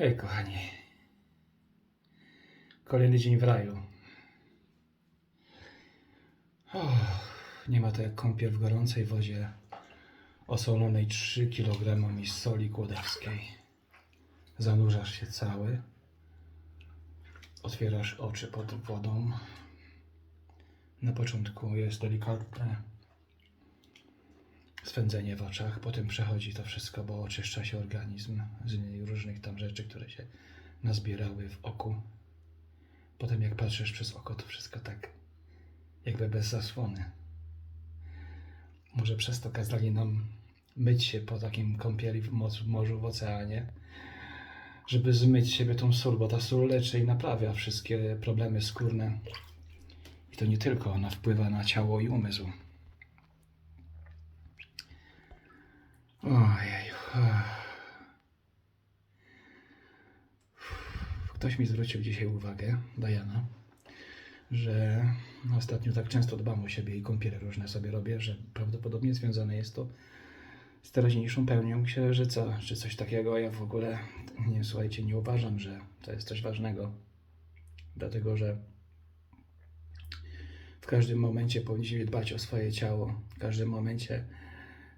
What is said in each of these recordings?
Hej, kochani. Kolejny dzień w raju. Och, nie ma to jak kąpiel w gorącej wodzie osolonej 3 kg soli kłodawskiej. Zanurzasz się cały. Otwierasz oczy pod wodą. Na początku jest delikatne swędzenie w oczach, potem przechodzi to wszystko, bo oczyszcza się organizm z różnych tam rzeczy, które się nazbierały w oku. Potem jak patrzysz przez oko, to wszystko tak jakby bez zasłony. Może przez to kazali nam myć się po takim kąpieli w morzu, w oceanie, żeby zmyć siebie tą sól, bo ta sól leczy i naprawia wszystkie problemy skórne. I to nie tylko, ona wpływa na ciało i umysł. Ktoś mi zwrócił dzisiaj uwagę, Diana, że ostatnio tak często dbam o siebie i kąpiele różne sobie robię, że prawdopodobnie związane jest to z teraźniejszą pełnią księżyca, czy coś takiego. Ja w ogóle, nie słuchajcie, nie uważam, że to jest coś ważnego, dlatego że w każdym momencie powinniśmy dbać o swoje ciało, w każdym momencie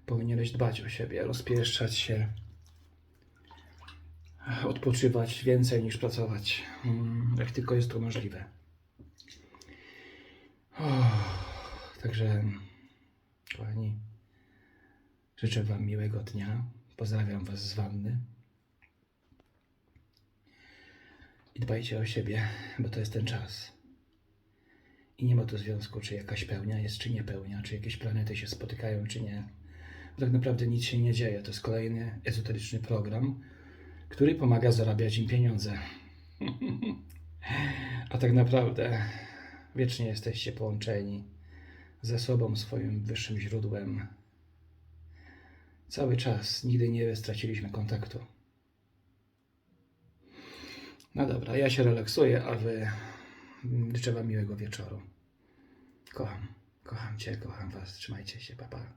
powinieneś dbać o siebie, rozpieszczać się, odpoczywać więcej niż pracować, mm, jak tylko jest to możliwe. Uff, Także, kochani, życzę Wam miłego dnia. Pozdrawiam Was z wanny. I dbajcie o siebie, bo to jest ten czas. I nie ma tu związku, czy jakaś pełnia jest, czy nie pełnia, czy jakieś planety się spotykają, czy nie. Bo tak naprawdę nic się nie dzieje. To jest kolejny ezoteryczny program, który pomaga zarabiać im pieniądze. A tak naprawdę wiecznie jesteście połączeni ze sobą, swoim wyższym źródłem. Cały czas, nigdy nie straciliśmy kontaktu. No dobra, ja się relaksuję, a wy mm, życzę wam miłego wieczoru. Kocham, kocham cię, kocham was. Trzymajcie się, papa. Pa.